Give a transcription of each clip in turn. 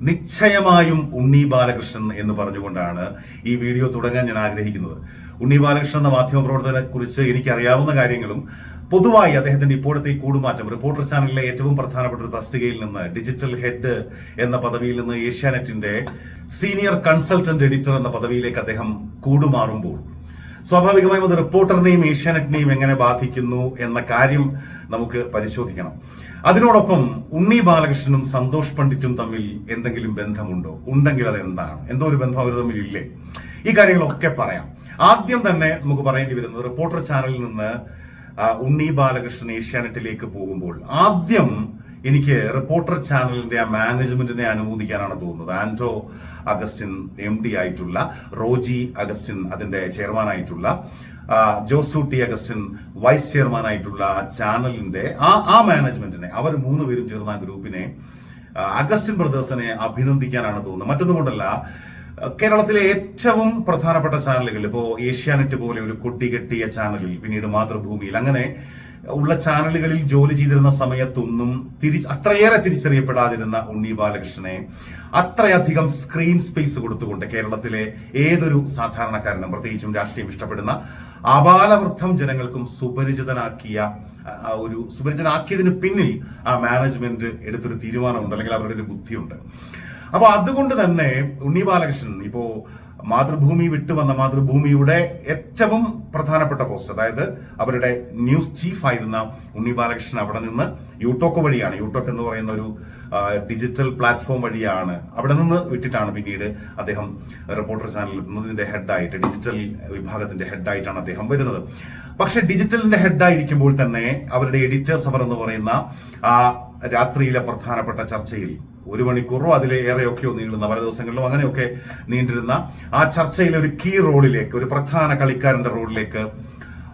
നിശ്ചയമായും ഉണ്ണി ബാലകൃഷ്ണൻ എന്ന് പറഞ്ഞുകൊണ്ടാണ് ഈ വീഡിയോ തുടങ്ങാൻ ഞാൻ ആഗ്രഹിക്കുന്നത്. ഉണ്ണി ബാലകൃഷ്ണൻ എന്ന മാധ്യമപ്രവർത്തകനെ കുറിച്ച് എനിക്കറിയാവുന്ന കാര്യങ്ങളും പൊതുവായി അദ്ദേഹത്തിന്റെ ഇപ്പോഴത്തെ കൂടുമാറ്റം റിപ്പോർട്ടർ ചാനലിലെ ഏറ്റവും പ്രധാനപ്പെട്ട ഒരു തസ്തികയിൽ നിന്ന് ഡിജിറ്റൽ ഹെഡ് എന്ന പദവിയിൽ നിന്ന് ഏഷ്യാനെറ്റിന്റെ സീനിയർ കൺസൾട്ടന്റ് എഡിറ്റർ എന്ന പദവിയിലേക്ക് അദ്ദേഹം കൂടുമാറുമ്പോൾ സ്വാഭാവികമായും അത് റിപ്പോർട്ടറിനെയും ഏഷ്യാനെറ്റിനെയും എങ്ങനെ ബാധിക്കുന്നു എന്ന കാര്യം നമുക്ക് പരിശോധിക്കണം. അതിനോടൊപ്പം ഉണ്ണി ബാലകൃഷ്ണനും സന്തോഷ് പണ്ഡിറ്റും തമ്മിൽ എന്തെങ്കിലും ബന്ധമുണ്ടോ? ഉണ്ടെങ്കിൽ അത് എന്താണ് എന്തോ ഒരു ബന്ധം അവർ തമ്മിൽ ഇല്ലേ ഈ കാര്യങ്ങളൊക്കെ പറയാം. ആദ്യം തന്നെ നമുക്ക് പറയേണ്ടി വരുന്നത് റിപ്പോർട്ടർ ചാനലിൽ നിന്ന് ഉണ്ണി ബാലകൃഷ്ണൻ ഏഷ്യാനെറ്റിലേക്ക് പോകുമ്പോൾ ആദ്യം എനിക്ക് റിപ്പോർട്ടർ ചാനലിന്റെ ആ മാനേജ്മെന്റിനെ അനുമോദിക്കാനാണ് തോന്നുന്നത്. ആന്റോ അഗസ്റ്റിൻ എം ഡി ആയിട്ടുള്ള റോജി അഗസ്റ്റിൻ അതിന്റെ ചെയർമാനായിട്ടുള്ള ജോസു ടി അഗസ്റ്റിൻ വൈസ് ചെയർമാനായിട്ടുള്ള ചാനലിന്റെ ആ ആ മാനേജ്മെന്റിനെ അവർ മൂന്ന് പേരും ചേർന്ന ആ ഗ്രൂപ്പിനെ അഗസ്റ്റിൻ ബ്രദേഴ്സിനെ അഭിനന്ദിക്കാനാണ് തോന്നുന്നത്. മറ്റൊന്നുകൊണ്ടല്ല കേരളത്തിലെ ഏറ്റവും പ്രധാനപ്പെട്ട ചാനലുകൾ ഇപ്പോ ഏഷ്യാനെറ്റ് പോലെ ഒരു കൊട്ടി കെട്ടിയ ചാനലിൽ പിന്നീട് മാതൃഭൂമിയിൽ അങ്ങനെ ഉള്ള ചാനലുകളിൽ ജോലി ചെയ്തിരുന്ന സമയത്തൊന്നും തിരി അത്രയേറെ തിരിച്ചറിയപ്പെടാതിരുന്ന ഉണ്ണി ബാലകൃഷ്ണനെ അത്രയധികം സ്ക്രീൻ സ്പേസ് കൊടുത്തുകൊണ്ട് കേരളത്തിലെ ഏതൊരു സാധാരണക്കാരനും പ്രത്യേകിച്ചും രാഷ്ട്രീയം ഇഷ്ടപ്പെടുന്ന അപാലവൃദ്ധം ജനങ്ങൾക്കും സുപരിചിതനാക്കിയ ഒരു സുപരിചിതനാക്കിയതിന് പിന്നിൽ ആ മാനേജ്മെന്റ് എടുത്തൊരു തീരുമാനമുണ്ട് അല്ലെങ്കിൽ അവരുടെ ഒരു ബുദ്ധിയുണ്ട്. അപ്പൊ അതുകൊണ്ട് തന്നെ ഉണ്ണി ബാലകൃഷ്ണൻ ഇപ്പോ മാതൃഭൂമി വിട്ടുവന്ന മാതൃഭൂമിയുടെ ഏറ്റവും പ്രധാനപ്പെട്ട പോസ്റ്റ് അതായത് അവരുടെ ന്യൂസ് ചീഫ് ആയിരുന്ന ഉണ്ണി ബാലകൃഷ്ണൻ അവിടെ നിന്ന് യൂട്ടോക്ക് വഴിയാണ്. യൂട്ടോക്ക് എന്ന് പറയുന്ന ഒരു ഡിജിറ്റൽ പ്ലാറ്റ്ഫോം വഴിയാണ് അവിടെ നിന്ന് വിട്ടിട്ടാണ് പിന്നീട് അദ്ദേഹം റിപ്പോർട്ടർ ചാനലിൽ എത്തുന്നതിന്റെ ഹെഡായിട്ട് ഡിജിറ്റൽ വിഭാഗത്തിന്റെ ഹെഡായിട്ടാണ് അദ്ദേഹം വരുന്നത്. പക്ഷെ ഡിജിറ്റലിന്റെ ഹെഡായിരിക്കുമ്പോൾ തന്നെ അവരുടെ എഡിറ്റേഴ്സ് അവർ എന്ന് പറയുന്ന രാത്രിയിലെ പ്രധാനപ്പെട്ട ചർച്ചയിൽ ഒരു മണിക്കൂറോ അതിലേറെയൊക്കെയോ നീളുന്ന പല ദിവസങ്ങളിലും അങ്ങനെയൊക്കെ നീണ്ടിരുന്ന ആ ചർച്ചയിൽ ഒരു കീ റോളിലേക്ക് ഒരു പ്രധാന കളിക്കാരന്റെ റോളിലേക്ക്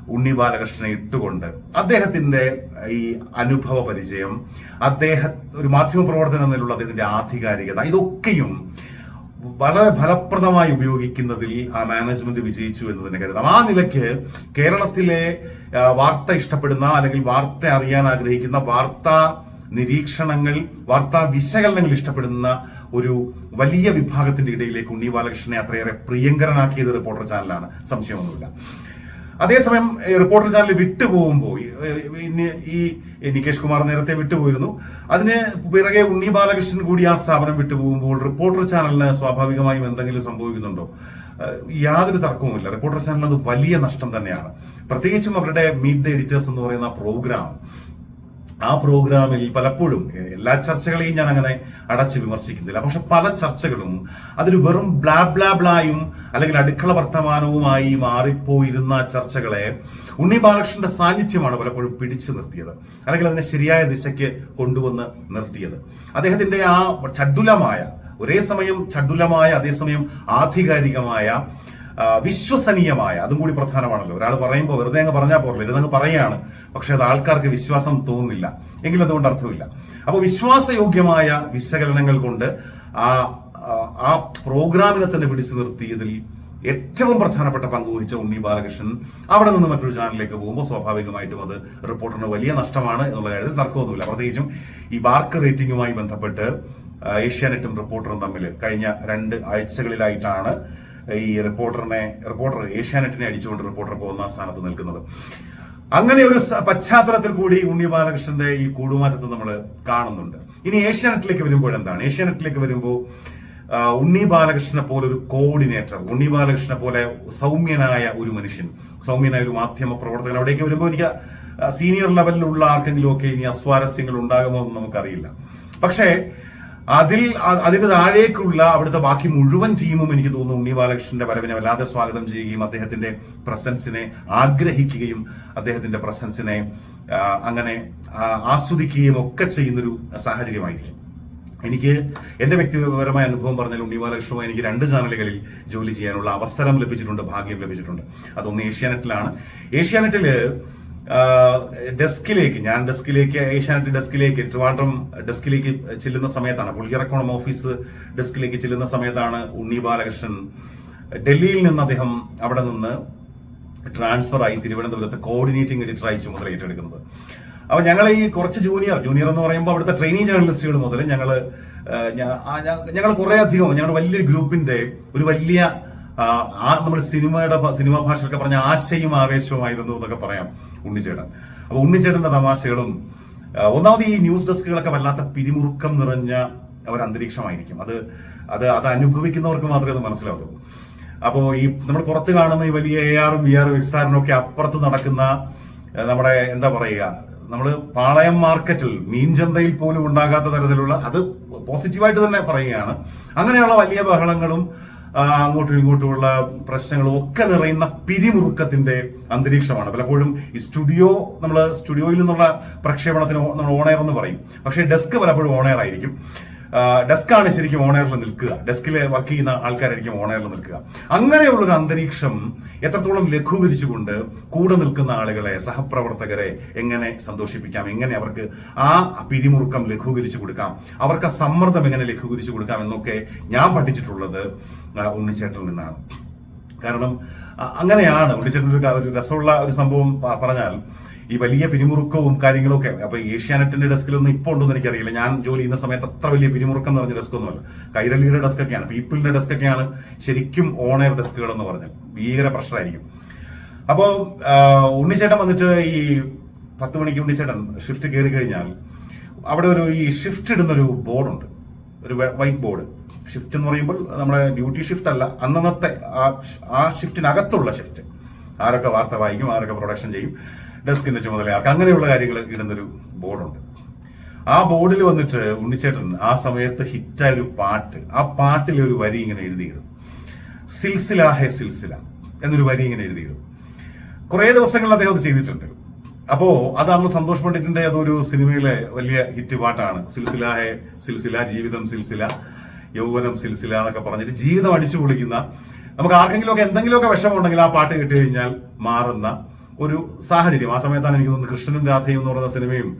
ഉണ്ണി ബാലകൃഷ്ണനെ ഇട്ടുകൊണ്ട് അദ്ദേഹത്തിന്റെ ഈ അനുഭവ പരിചയം അദ്ദേഹം ഒരു മാധ്യമ പ്രവർത്തനം എന്നതിലുള്ള അദ്ദേഹത്തിന്റെ ആധികാരികത ഇതൊക്കെയും വളരെ ഫലപ്രദമായി ഉപയോഗിക്കുന്നതിൽ ആ മാനേജ്മെന്റ് വിജയിച്ചു എന്ന് തന്നെ കരുതാം. ആ നിലയ്ക്ക് കേരളത്തിലെ വാർത്ത ഇഷ്ടപ്പെടുന്ന അല്ലെങ്കിൽ വാർത്ത അറിയാൻ ആഗ്രഹിക്കുന്ന വാർത്താ നിരീക്ഷണങ്ങൾ വാർത്താ വിശകലനങ്ങൾ ഇഷ്ടപ്പെടുന്ന ഒരു വലിയ വിഭാഗത്തിന്റെ ഇടയിലേക്ക് ഉണ്ണി ബാലകൃഷ്ണനെ അത്രയേറെ പ്രിയങ്കരനാക്കിയത് റിപ്പോർട്ടർ ചാനലാണ്. സംശയമൊന്നുമില്ല. അതേസമയം റിപ്പോർട്ടർ ചാനൽ വിട്ടുപോകുമ്പോൾ ഈ നികേഷ് കുമാർ നേരത്തെ വിട്ടുപോയിരുന്നു. അതിന് പിറകെ ഉണ്ണി ബാലകൃഷ്ണൻ കൂടി ആ സ്ഥാപനം വിട്ടുപോകുമ്പോൾ റിപ്പോർട്ടർ ചാനലിന് സ്വാഭാവികമായും എന്തെങ്കിലും സംഭവിക്കുന്നുണ്ടോ? യാതൊരു തർക്കവുമില്ല. റിപ്പോർട്ടർ ചാനൽ അത് വലിയ നഷ്ടം തന്നെയാണ്. പ്രത്യേകിച്ചും അവരുടെ മീറ്റ് ദ എഡിറ്റേഴ്സ് എന്ന് പറയുന്ന പ്രോഗ്രാം ആ പ്രോഗ്രാമിൽ പലപ്പോഴും എല്ലാ ചർച്ചകളെയും ഞാൻ അങ്ങനെ അടച്ച് വിമർശിക്കുന്നില്ല. പക്ഷെ പല ചർച്ചകളും അതൊരു വെറും ബ്ലാ ബ്ലാ ബ്ലായും അല്ലെങ്കിൽ അടുക്കള വർത്തമാനവുമായി മാറിപ്പോയിരുന്ന ചർച്ചകളെ ഉണ്ണി ബാലകൃഷ്ണന്റെ സാന്നിധ്യമാണ് പലപ്പോഴും പിടിച്ചു നിർത്തിയത്. അല്ലെങ്കിൽ അതിനെ ശരിയായ ദിശയ്ക്ക് കൊണ്ടുവന്ന് നിർത്തിയത്. അദ്ദേഹത്തിന്റെ ആ ചഡുലമായ ഒരേ സമയം ചഡുലമായ അതേസമയം ആധികാരികമായ വിശ്വസനീയമായ അതും കൂടി പ്രധാനമാണല്ലോ. ഒരാൾ പറയുമ്പോൾ വെറുതെ അങ്ങ് പറഞ്ഞാൽ പോലും വെറുതെ അങ്ങ് പറയുകയാണ്. പക്ഷെ അത് ആൾക്കാർക്ക് വിശ്വാസം തോന്നുന്നില്ല. എങ്കിലും അതുകൊണ്ട് അർത്ഥമില്ല. അപ്പോൾ വിശ്വാസയോഗ്യമായ വിശകലനങ്ങൾ കൊണ്ട് ആ ആ- പ്രോഗ്രാമിനെ തന്നെ പിടിച്ചു നിർത്തിയതിൽ ഏറ്റവും പ്രധാനപ്പെട്ട പങ്ക് വഹിച്ച ഉണ്ണി ബാലകൃഷ്ണൻ. അവിടെ നിന്ന് മറ്റൊരു ചാനലിലേക്ക് പോകുമ്പോൾ സ്വാഭാവികമായിട്ടും അത് റിപ്പോർട്ടറിന് വലിയ നഷ്ടമാണ് എന്നുള്ള കാര്യത്തിൽ തർക്കമൊന്നുമില്ല. പ്രത്യേകിച്ചും ഈ ബാർക്ക് റേറ്റിംഗുമായി ബന്ധപ്പെട്ട് ഏഷ്യാനെറ്റും റിപ്പോർട്ടറും തമ്മിൽ കഴിഞ്ഞ രണ്ട് ആഴ്ചകളിലായിട്ടാണ് ഈ റിപ്പോർട്ടറിനെ റിപ്പോർട്ടർ ഏഷ്യാനെറ്റിനെ അടിച്ചുകൊണ്ട് റിപ്പോർട്ടർ പോകുന്ന സ്ഥാനത്ത് നിൽക്കുന്നത്. അങ്ങനെ ഒരു പശ്ചാത്തലത്തിൽ കൂടി ഉണ്ണി ബാലകൃഷ്ണന്റെ ഈ കൂടുമാറ്റത്തെ നമ്മൾ കാണുന്നുണ്ട്. ഇനി ഏഷ്യാനെറ്റിലേക്ക് വരുമ്പോൾ എന്താണ്? ഏഷ്യാനെറ്റിലേക്ക് വരുമ്പോൾ ഉണ്ണി ബാലകൃഷ്ണനെ പോലെ ഒരു കോർഡിനേറ്റർ ഉണ്ണി ബാലകൃഷ്ണനെ പോലെ സൗമ്യനായ ഒരു മനുഷ്യൻ സൗമ്യനായ ഒരു മാധ്യമ പ്രവർത്തകൻ അവിടേക്ക് വരുമ്പോൾ എനിക്ക് സീനിയർ ലെവലിലുള്ള ആർക്കെങ്കിലും ഒക്കെ ഇനി അസ്വാരസ്യങ്ങൾ ഉണ്ടാകുമോ എന്ന് നമുക്കറിയില്ല. പക്ഷേ അതിൽ അതിന് താഴേക്കുള്ള അവിടുത്തെ ബാക്കി മുഴുവൻ ടീമും എനിക്ക് തോന്നുന്നു ഉണ്ണി ബാലകൃഷ്ണന്റെ വരവിനെ വല്ലാതെ സ്വാഗതം ചെയ്യുകയും അദ്ദേഹത്തിന്റെ പ്രസൻസിനെ ആഗ്രഹിക്കുകയും അദ്ദേഹത്തിന്റെ പ്രസൻസിനെ അങ്ങനെ ആസ്വദിക്കുകയും ഒക്കെ ചെയ്യുന്നൊരു സാഹചര്യമായിരിക്കും. എനിക്ക് എന്റെ വ്യക്തിപരമായ അനുഭവം പറഞ്ഞാൽ ഉണ്ണി ബാലകൃഷ്ണവുമായി എനിക്ക് രണ്ട് ചാനലുകളിൽ ജോലി ചെയ്യാനുള്ള അവസരം ലഭിച്ചിട്ടുണ്ട് ഭാഗ്യം ലഭിച്ചിട്ടുണ്ട്. അതൊന്ന് ഏഷ്യാനെറ്റിലാണ്. ഏഷ്യാനെറ്റിൽ ആ, ഡെസ്കിലേക്ക് ഞാൻ ഡെസ്കിലേക്ക് ഏഷ്യാനെറ്റ് ഡെസ്കിലേക്ക് ട്രിവാൻഡ്രം ഡെസ്കിലേക്ക് ചെല്ലുന്ന സമയത്താണ്. പുളിയറക്കോണം ഓഫീസ് ഡെസ്കിലേക്ക് ചെല്ലുന്ന സമയത്താണ് ഉണ്ണി ബാലകൃഷ്ണൻ ഡൽഹിയിൽ നിന്ന് അദ്ദേഹം അവിടെ നിന്ന് ട്രാൻസ്ഫർ ആയി തിരുവനന്തപുരത്ത് കോർഡിനേറ്റിംഗ് എഡിറ്ററായി ചുമതല ഏറ്റെടുക്കുന്നത്. അപ്പോൾ ഞങ്ങൾ ഈ കുറച്ച് ജൂനിയർ ജൂനിയർ എന്ന് പറയുമ്പോൾ അവിടുത്തെ ട്രെയിനിങ് ജേർണലിസ്റ്റുകൾ മുതൽ ഞങ്ങൾ ഞങ്ങൾ കുറെ അധികം ഞങ്ങൾ വലിയൊരു ഗ്രൂപ്പിന്റെ ഒരു വലിയ ആ, നമ്മുടെ സിനിമയുടെ സിനിമ ഭാഷയൊക്കെ പറഞ്ഞ ആശയും ആവേശവുമായിരുന്നു എന്നൊക്കെ പറയാം ഉണ്ണിച്ചേട്ടൻ. അപ്പൊ ഉണ്ണിച്ചേട്ടന്റെ തമാശകളും ഒന്നാമത് ഈ ന്യൂസ് ഡെസ്കുകളൊക്കെ വല്ലാത്ത പിരിമുറുക്കം നിറഞ്ഞ ഒരു അന്തരീക്ഷമായിരിക്കും അത് അത് അത് അനുഭവിക്കുന്നവർക്ക് മാത്രമേ അത് മനസ്സിലാവുള്ളൂ അപ്പോ ഈ നമ്മൾ പുറത്ത് കാണുന്ന ഈ വലിയ എ ആറും വി ആറും എക്സ് ഒക്കെ അപ്പുറത്ത് നടക്കുന്ന നമ്മുടെ എന്താ പറയുക നമ്മൾ പാളയം മാർക്കറ്റിൽ മീൻ മീൻചന്തയിൽ പോലും ഉണ്ടാകാത്ത തരത്തിലുള്ള അത് പോസിറ്റീവായിട്ട് തന്നെ പറയുകയാണ്. അങ്ങനെയുള്ള വലിയ ബഹളങ്ങളും അങ്ങോട്ടും ഇങ്ങോട്ടുമുള്ള പ്രശ്നങ്ങളും ഒക്കെ നിറയുന്ന പിരിമുറുക്കത്തിന്റെ അന്തരീക്ഷമാണ്. പലപ്പോഴും ഈ സ്റ്റുഡിയോ നമ്മൾ സ്റ്റുഡിയോയിൽ നിന്നുള്ള പ്രക്ഷേപണത്തിന് നമ്മൾ ഓൺ എയർ എന്ന് പറയും. പക്ഷേ ഡെസ്ക് പലപ്പോഴും ഓൺ എയർ ആയിരിക്കും. ഡെസ്ക് ആണ് ശരിക്കും ഓണറിൽ നിൽക്കുക. ഡെസ്കിൽ വർക്ക് ചെയ്യുന്ന ആൾക്കാരായിരിക്കും ഓണറിൽ നിൽക്കുക. അങ്ങനെയുള്ള ഒരു അന്തരീക്ഷം എത്രത്തോളം ലഘൂകരിച്ചുകൊണ്ട് കൂടെ നിൽക്കുന്ന ആളുകളെ സഹപ്രവർത്തകരെ എങ്ങനെ സന്തോഷിപ്പിക്കാം? എങ്ങനെ അവർക്ക് ആ പിരിമുറുക്കം ലഘൂകരിച്ചു കൊടുക്കാം? അവർക്ക് ആ സമ്മർദ്ദം എങ്ങനെ ലഘൂകരിച്ചു കൊടുക്കാം എന്നൊക്കെ ഞാൻ പഠിച്ചിട്ടുള്ളത് ഉണ്ണിച്ചേട്ടനിൽ നിന്നാണ്. കാരണം അങ്ങനെയാണ് ഉണ്ണിച്ചേട്ടൻ ഒരു രസമുള്ള ഒരു സംഭവം പറഞ്ഞാൽ ഈ വലിയ പിരിമുറുക്കവും കാര്യങ്ങളൊക്കെ. അപ്പൊ ഏഷ്യാനെറ്റിന്റെ ഡെസ്കിലൊന്നും ഇപ്പൊ ഉണ്ടെന്ന് എനിക്കറിയില്ല. ഞാൻ ജോലി ചെയ്യുന്ന സമയത്ത് അത്ര വലിയ പിരിമുറുക്കം നിറഞ്ഞ ഡെസ്ക് ഒന്നുമല്ല കൈരളിയുടെ ഡെസ്ക് ഒക്കെയാണ് പീപ്പിളിന്റെ ഡെസ്ക് ഒക്കെയാണ് ശരിക്കും ഓണർ ഡെസ്കുകൾ എന്ന് പറഞ്ഞാൽ ഭീകര പ്രഷറായിരിക്കും അപ്പോ ആ, ഉണ്ണിച്ചേട്ടൻ വന്നിട്ട് ഈ പത്ത് മണിക്ക് ഉണ്ണിച്ചേട്ടൻ ഷിഫ്റ്റ് കയറി കഴിഞ്ഞാൽ അവിടെ ഒരു ഈ ഷിഫ്റ്റ് ഇടുന്ന ഒരു ബോർഡുണ്ട്. ഒരു വൈറ്റ് ബോർഡ് ഷിഫ്റ്റ് എന്ന് പറയുമ്പോൾ നമ്മുടെ ഡ്യൂട്ടി ഷിഫ്റ്റ് അല്ല അന്നന്നത്തെ ആ ഷിഫ്റ്റിനകത്തുള്ള ഷിഫ്റ്റ് ആരൊക്കെ വാർത്ത വായിക്കും ആരൊക്കെ പ്രൊഡക്ഷൻ ചെയ്യും. ഡെസ്കിന്റെ ചുമതലയാർക്ക് അങ്ങനെയുള്ള കാര്യങ്ങൾ ഇടുന്നൊരു ബോർഡുണ്ട്. ആ ബോർഡിൽ വന്നിട്ട് ഉണ്ണിച്ചേട്ടൻ ആ സമയത്ത് ഹിറ്റായ ഒരു പാട്ട് ആ പാട്ടിൽ ഒരു വരി ഇങ്ങനെ എഴുതിയിടും. സിൽസില ഹെ സിൽസില എന്നൊരു വരി ഇങ്ങനെ എഴുതിയിടും. കുറേ ദിവസങ്ങളിൽ അദ്ദേഹം അത് ചെയ്തിട്ടുണ്ട്. അപ്പോ അത് അന്ന് സന്തോഷ് പണ്ഡിറ്റിന്റെ അതൊരു സിനിമയിലെ വലിയ ഹിറ്റ് പാട്ടാണ്. സിൽസില ഹെ സിൽസില ജീവിതം സിൽസില യൗവനം സിൽസില എന്നൊക്കെ പറഞ്ഞിട്ട് ജീവിതം അടിച്ചു പൊളിക്കുന്ന നമുക്ക് ആർക്കെങ്കിലുമൊക്കെ എന്തെങ്കിലുമൊക്കെ വിഷമമുണ്ടെങ്കിൽ ആ പാട്ട് കേട്ട് കഴിഞ്ഞാൽ മാറുന്ന ഒരു സാഹചര്യം. ആ സമയത്താണ് എനിക്ക് തോന്നുന്നത് കൃഷ്ണനും രാധയും എന്ന് പറയുന്ന സിനിമയും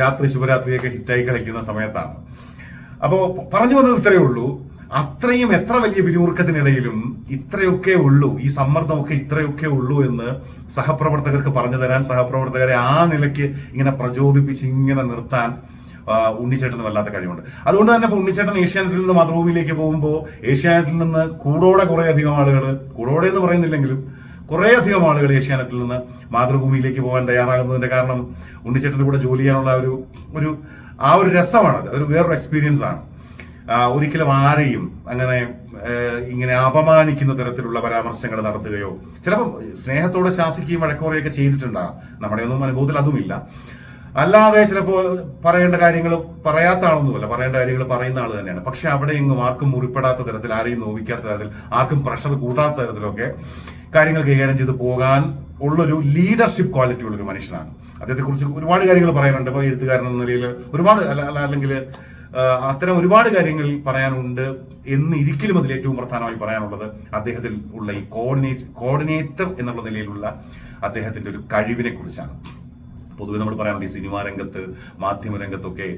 രാത്രി ശുഭരാത്രിയൊക്കെ ഹിറ്റായി കളിക്കുന്ന സമയത്താണ്. അപ്പോൾ പറഞ്ഞു വന്നത് ഇത്രയേ ഉള്ളൂ. അത്രയും എത്ര വലിയ പിരിമുറുക്കത്തിനിടയിലും ഇത്രയൊക്കെ ഉള്ളൂ. ഈ സമ്മർദ്ദമൊക്കെ ഇത്രയൊക്കെ ഉള്ളൂ എന്ന് സഹപ്രവർത്തകർക്ക് പറഞ്ഞു തരാൻ സഹപ്രവർത്തകരെ ആ നിലയ്ക്ക് ഇങ്ങനെ പ്രചോദിപ്പിച്ച് ഇങ്ങനെ നിർത്താൻ ഉണ്ണിച്ചേട്ടന് വല്ലാത്ത കഴിവുണ്ട്. അതുകൊണ്ട് തന്നെ ഇപ്പൊ ഉണ്ണിച്ചേട്ടൻ ഏഷ്യാനെറ്റിൽ നിന്ന് മാതൃഭൂമിയിലേക്ക് പോകുമ്പോൾ ഏഷ്യാനെറ്റിൽ നിന്ന് കൂടോടെ കുറെ അധികം ആളുകൾ കൂടോടെ എന്ന് പറയുന്നില്ലെങ്കിലും കുറെ അധികം ആളുകൾ ഏഷ്യാനെറ്റിൽ നിന്ന് മാതൃഭൂമിയിലേക്ക് പോകാൻ തയ്യാറാകുന്നതിന്റെ കാരണം ഉണ്ണിച്ചേട്ടന്റെ കൂടെ ജോലി ചെയ്യാനുള്ള ഒരു ഒരു ആ ഒരു രസമാണത്. അതൊരു വേറൊരു എക്സ്പീരിയൻസ് ആണ്. ഒരിക്കലും ആരെയും അങ്ങനെ ഇങ്ങനെ അപമാനിക്കുന്ന തരത്തിലുള്ള പരാമർശങ്ങൾ നടത്തുകയോ ചിലപ്പോൾ സ്നേഹത്തോടെ ശാസിക്കുകയും വഴക്കുറയൊക്കെ ചെയ്തിട്ടുണ്ടാകും നമ്മുടെ ഒന്നും അനുഭവത്തിൽ അതുമില്ല. അല്ലാതെ ചിലപ്പോൾ പറയേണ്ട കാര്യങ്ങൾ പറയാത്ത ആളൊന്നുമല്ല. പറയേണ്ട കാര്യങ്ങൾ പറയുന്ന ആൾ തന്നെയാണ്. പക്ഷെ അവിടെ എങ്ങും ആർക്കും മുറിപ്പെടാത്ത തരത്തിൽ ആരെയും നോവിക്കാത്ത തരത്തിൽ ആർക്കും പ്രഷർ കൂട്ടാത്ത തരത്തിലൊക്കെ കാര്യങ്ങൾ കൈകാര്യം ചെയ്ത് പോകാൻ ഉള്ളൊരു ലീഡർഷിപ്പ് ക്വാളിറ്റി ഉള്ളൊരു മനുഷ്യനാണ്. അദ്ദേഹത്തെക്കുറിച്ച് ഒരുപാട് കാര്യങ്ങൾ പറയാനുണ്ട്. ഇപ്പോൾ എഴുത്തുകാരൻ എന്ന നിലയിൽ ഒരുപാട് അല്ല അല്ല അല്ലെങ്കിൽ അത്തരം ഒരുപാട് കാര്യങ്ങൾ പറയാനുണ്ട് എന്ന് ഇരിക്കലും അതിൽ ഏറ്റവും പ്രധാനമായി പറയാനുള്ളത് അദ്ദേഹത്തിൽ ഉള്ള ഈ കോർഡിനേറ്റ് കോർഡിനേറ്റർ എന്നുള്ള നിലയിലുള്ള അദ്ദേഹത്തിന്റെ ഒരു കഴിവിനെ കുറിച്ചാണ് പൊതുവെ നമ്മൾ പറയാറുണ്ട് ഈ സിനിമാ രംഗത്ത് മാധ്യമ രംഗത്തൊക്കെ.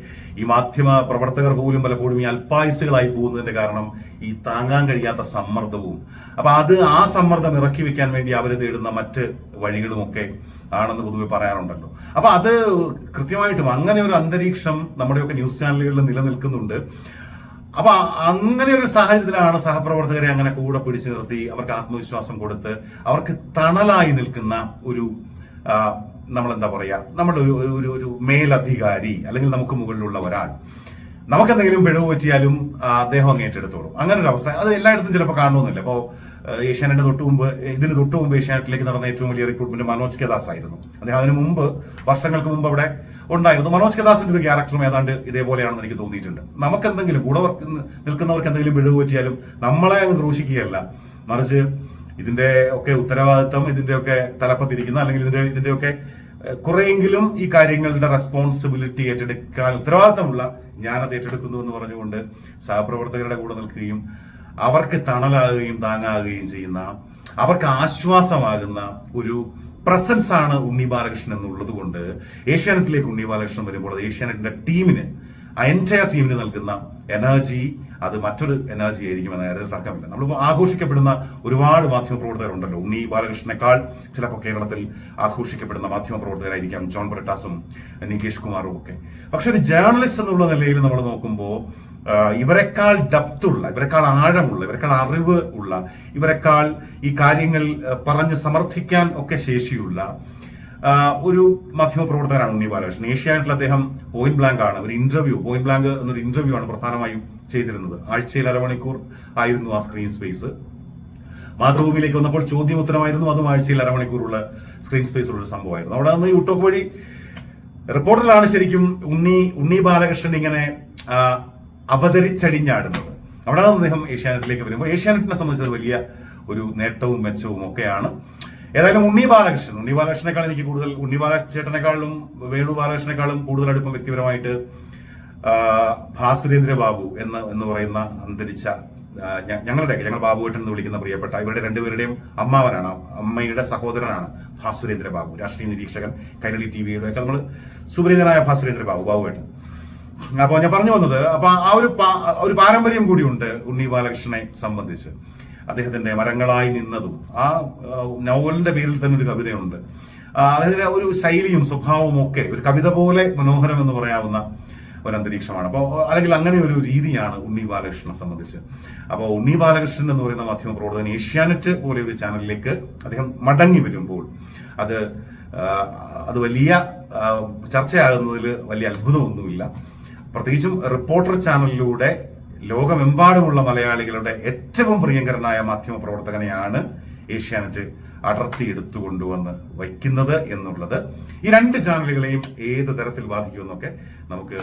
ഈ മാധ്യമ പ്രവർത്തകർ പോലും പലപ്പോഴും ഈ അല്പായുസുകളായി പോകുന്നതിന്റെ കാരണം ഈ താങ്ങാൻ കഴിയാത്ത സമ്മർദ്ദവും. അപ്പൊ അത് ആ സമ്മർദ്ദം ഇറക്കി വെക്കാൻ വേണ്ടി അവർ തേടുന്ന മറ്റ് വഴികളുമൊക്കെ ആണെന്ന് പൊതുവെ പറയാറുണ്ടല്ലോ. അപ്പൊ അത് കൃത്യമായിട്ടും അങ്ങനെ ഒരു അന്തരീക്ഷം നമ്മുടെയൊക്കെ ന്യൂസ് ചാനലുകളിൽ നിലനിൽക്കുന്നുണ്ട്. അപ്പൊ അങ്ങനെ ഒരു സാഹചര്യത്തിലാണ് സഹപ്രവർത്തകരെ അങ്ങനെ കൂടെ പിടിച്ചു നിർത്തി അവർക്ക് ആത്മവിശ്വാസം കൊടുത്ത് അവർക്ക് തണലായി നിൽക്കുന്ന ഒരു നമ്മൾ എന്താ പറയുക നമ്മുടെ ഒരു ഒരു- ഒരു മേലധികാരി അല്ലെങ്കിൽ നമുക്ക് മുകളിലുള്ള ഒരാൾ. നമുക്ക് എന്തെങ്കിലും പിഴവ് പറ്റിയാലും അദ്ദേഹം അങ്ങ് ഏറ്റെടുത്തോളും. അങ്ങനെ ഒരു അവസ്ഥ. അത് എല്ലായിടത്തും ചിലപ്പോൾ കാണണമെന്നില്ല. അപ്പോൾ ഏഷ്യാനെറ്റ് തൊട്ട് മുമ്പ് ഇതിന് തൊട്ട് മുമ്പ് ഏഷ്യാനെറ്റിലേക്ക് നടന്ന ഏറ്റവും വലിയ റിക്രൂട്ട്മെന്റ് മനോജ് കേദാസ് ആയിരുന്നു. അദ്ദേഹം അതിന് മുമ്പ് വർഷങ്ങൾക്ക് മുമ്പ് അവിടെ ഉണ്ടായിരുന്നു. മനോജ് കെദാസിന്റെ ഒരു ക്യാരക്ടറും ഏതാണ്ട് ഇതേപോലെയാണെന്ന് എനിക്ക് തോന്നിയിട്ടുണ്ട്. നമുക്ക് എന്തെങ്കിലും കൂടെ നിൽക്കുന്നവർക്ക് എന്തെങ്കിലും പിഴവ് പറ്റിയാലും നമ്മളെ അങ്ങ് ക്രൂശിക്കുകയല്ല. മറിച്ച് ഇതിന്റെ ഒക്കെ ഉത്തരവാദിത്തം ഇതിന്റെ ഒക്കെ തലപ്പത്തിരിക്കുന്ന അല്ലെങ്കിൽ ഇതിന്റെ ഇതിന്റെ ഒക്കെ കുറെയെങ്കിലും ഈ കാര്യങ്ങളുടെ റെസ്പോൺസിബിലിറ്റി ഏറ്റെടുക്കാൻ ഉത്തരവാദിത്തമുള്ള ഞാനത് ഏറ്റെടുക്കുന്നു എന്ന് പറഞ്ഞുകൊണ്ട് സഹപ്രവർത്തകരുടെ കൂടെ നിൽക്കുകയും അവർക്ക് തണലാകുകയും താങ്ങാകുകയും ചെയ്യുന്ന അവർക്ക് ആശ്വാസമാകുന്ന ഒരു പ്രസൻസ് ആണ് ഉണ്ണി ബാലകൃഷ്ണൻ എന്നുള്ളത് കൊണ്ട് ഏഷ്യാനെറ്റിലേക്ക് ഉണ്ണി ബാലകൃഷ്ണൻ വരുമ്പോൾ ഏഷ്യാനെറ്റിന്റെ ടീമിന് എന്റയർ ടീമിന് നൽകുന്ന എനർജി അത് മറ്റൊരു എനർജി ആയിരിക്കും എന്ന കാര്യത്തിൽ തർക്കമില്ല. നമ്മളിപ്പോൾ ആഘോഷിക്കപ്പെടുന്ന ഒരുപാട് മാധ്യമ പ്രവർത്തകരുണ്ടല്ലോ. ഉണ്ണി ബാലകൃഷ്ണനേക്കാൾ ചിലപ്പോൾ കേരളത്തിൽ ആഘോഷിക്കപ്പെടുന്ന മാധ്യമ പ്രവർത്തകരായിരിക്കാം ജോൺ ബ്രിട്ടാസും നികേഷ് കുമാറും ഒക്കെ. പക്ഷെ ഒരു ജേർണലിസ്റ്റ് എന്നുള്ള നിലയിൽ നമ്മൾ നോക്കുമ്പോൾ ഇവരെക്കാൾ ഡപ്തുള്ള ഇവരെക്കാൾ ആഴമുള്ള ഇവരെക്കാൾ അറിവ് ഉള്ള ഇവരെക്കാൾ ഈ കാര്യങ്ങൾ പറഞ്ഞ് സമർത്ഥിക്കാൻ ഒക്കെ ശേഷിയുള്ള ഒരു മാധ്യമ പ്രവർത്തകനാണ് ഉണ്ണി ബാലകൃഷ്ണൻ. ഏഷ്യാനെറ്റിൽ അദ്ദേഹം പോയിന്റ് ബ്ലാങ്ക് ആണ് ഒരു ഇന്റർവ്യൂ പോയിന്റ് ബ്ലാങ്ക് എന്നൊരു ഇന്റർവ്യൂ ആണ് പ്രധാനമായും ചെയ്തിരുന്നത്. ആഴ്ചയിൽ അരമണിക്കൂർ ആയിരുന്നു ആ സ്ക്രീൻ സ്പേസ് മാതൃഭൂമിയിലേക്ക് വന്നപ്പോൾ ചോദ്യം ഉത്തരമായിരുന്നു അതും ആഴ്ചയിൽ അരമണിക്കൂറുള്ള സ്ക്രീൻ സ്പേസുള്ള സംഭവമായിരുന്നു. അവിടെ നിന്ന് യൂട്യൂബ് വഴി റിപ്പോർട്ടറിലാണ് ശരിക്കും ഉണ്ണി ഉണ്ണി ബാലകൃഷ്ണൻ ഇങ്ങനെ അവതരിച്ചടിഞ്ഞാടുന്നത്. അവിടെ നിന്ന് അദ്ദേഹം ഏഷ്യാനെറ്റിലേക്ക് വരുമ്പോൾ ഏഷ്യാനെറ്റിനെ സംബന്ധിച്ചത് വലിയ ഒരു നേട്ടവും മെച്ചവും ഒക്കെയാണ്. ഏതായാലും ഉണ്ണി ബാലകൃഷ്ണൻ ഉണ്ണി ബാലകൃഷ്ണനേക്കാൾ എനിക്ക് കൂടുതൽ ഉണ്ണി ബാലചേട്ടനേക്കാളും വേണു ബാലകൃഷ്ണനേക്കാളും കൂടുതൽ അടുപ്പം വ്യക്തിപരമായിട്ട് ഭാസുരേന്ദ്ര ബാബു എന്ന് എന്ന് പറയുന്ന അന്തരിച്ച ഞങ്ങളുടെ ഞങ്ങൾ ഞങ്ങൾ ബാബുവേട്ടൻ എന്ന് വിളിക്കുന്ന പ്രിയപ്പെട്ട ഇവരുടെ രണ്ടുപേരുടെയും അമ്മാവനാണ് അമ്മയുടെ സഹോദരനാണ് ഭാസുരേന്ദ്ര ബാബു രാഷ്ട്രീയ നിരീക്ഷകൻ കൈരളി ടി വിയുടെ ഒക്കെ നമ്മൾ സുപരിതനായ ഭാസുരേന്ദ്ര ബാബു ബാബുവേട്ടൻ. അപ്പോൾ ഞാൻ പറഞ്ഞു വന്നത് അപ്പൊ ആ ഒരു ഒരു പാരമ്പര്യം കൂടിയുണ്ട് ഉണ്ണി ബാലകൃഷ്ണനെ സംബന്ധിച്ച്. അദ്ദേഹത്തിന്റെ മരങ്ങളായി നിന്നതും ആ നോവലിന്റെ പേരിൽ തന്നെ ഒരു കവിതയുണ്ട്. അദ്ദേഹത്തിന്റെ ഒരു ശൈലിയും സ്വഭാവവും ഒക്കെ ഒരു കവിത പോലെ മനോഹരം എന്ന് പറയാവുന്ന ഒരു അന്തരീക്ഷമാണ് അപ്പോൾ അല്ലെങ്കിൽ അങ്ങനെ ഒരു രീതിയാണ് ഉണ്ണി ബാലകൃഷ്ണനെ സംബന്ധിച്ച്. അപ്പോൾ ഉണ്ണി ബാലകൃഷ്ണൻ എന്ന് പറയുന്ന മാധ്യമ പ്രവർത്തകൻ ഏഷ്യാനെറ്റ് പോലെ ഒരു ചാനലിലേക്ക് അദ്ദേഹം മടങ്ങി വരുമ്പോൾ അത് അത് വലിയ ചർച്ചയാകുന്നതിൽ വലിയ അത്ഭുതമൊന്നുമില്ല. പ്രത്യേകിച്ചും റിപ്പോർട്ടർ ചാനലിലൂടെ ലോകമെമ്പാടുമുള്ള മലയാളികളുടെ ഏറ്റവും പ്രിയങ്കരനായ മാധ്യമ പ്രവർത്തകനെയാണ് ഏഷ്യാനെറ്റ് അടർത്തി എടുത്തുകൊണ്ടുവന്ന് വയ്ക്കുന്നത് എന്നുള്ളത്. ഈ രണ്ട് ചാനലുകളെയും ഏത് തരത്തിൽ ബാധിക്കുമെന്നൊക്കെ നമുക്ക്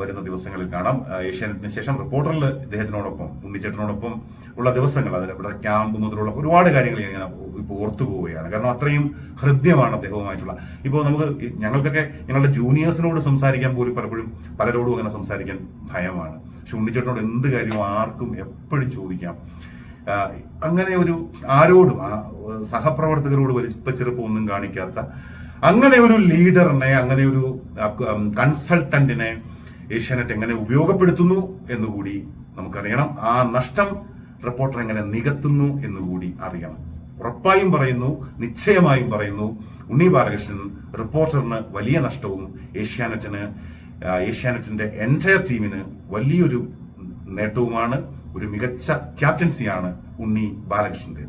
വരുന്ന ദിവസങ്ങളിൽ കാണാം. ഏഷ്യാനെറ്റിന് ശേഷം റിപ്പോർട്ടറിൽ ഇദ്ദേഹത്തിനോടൊപ്പം ഉണ്ണിച്ചേട്ടനോടൊപ്പം ഉള്ള ദിവസങ്ങൾ അതിന് ഇവിടെ ക്യാമ്പ് മുതലുള്ള ഒരുപാട് കാര്യങ്ങൾ ഞാൻ ഇപ്പോൾ ഓർത്തു പോവുകയാണ്. കാരണം അത്രയും ഹൃദ്യമാണ് അദ്ദേഹവുമായിട്ടുള്ള. ഇപ്പോൾ നമുക്ക് ഞങ്ങൾക്കൊക്കെ ഞങ്ങളുടെ ജൂനിയേഴ്സിനോട് സംസാരിക്കാൻ പോലും പലപ്പോഴും പലരോടും അങ്ങനെ സംസാരിക്കാൻ ഭയമാണ്. പക്ഷെ ഉണ്ണിച്ചേട്ടനോട് എന്ത് കാര്യവും ആർക്കും എപ്പോഴും ചോദിക്കാം. അങ്ങനെ ഒരു ആരോടും സഹപ്രവർത്തകരോട് വലിപ്പച്ചെറുപ്പം ഒന്നും കാണിക്കാത്ത അങ്ങനെ ഒരു ലീഡറിനെ അങ്ങനെ ഒരു കൺസൾട്ടന്റിനെ ഏഷ്യാനെറ്റ് എങ്ങനെ ഉപയോഗപ്പെടുത്തുന്നു എന്നുകൂടി നമുക്കറിയണം. ആ നഷ്ടം റിപ്പോർട്ടർ എങ്ങനെ നികത്തുന്നു എന്നുകൂടി അറിയണം. ഉറപ്പായും പറയുന്നു നിശ്ചയമായും പറയുന്നു ഉണ്ണി ബാലകൃഷ്ണൻ റിപ്പോർട്ടറിന് വലിയ നഷ്ടവും ഏഷ്യാനെറ്റിന് ഏഷ്യാനെറ്റിന്റെ എന്റയർ ടീമിന് വലിയൊരു നേട്ടവുമാണ് ഒരു മികച്ച ക്യാപ്റ്റൻസിയാണ് ഉണ്ണി ബാലകൃഷ്ണന്റെ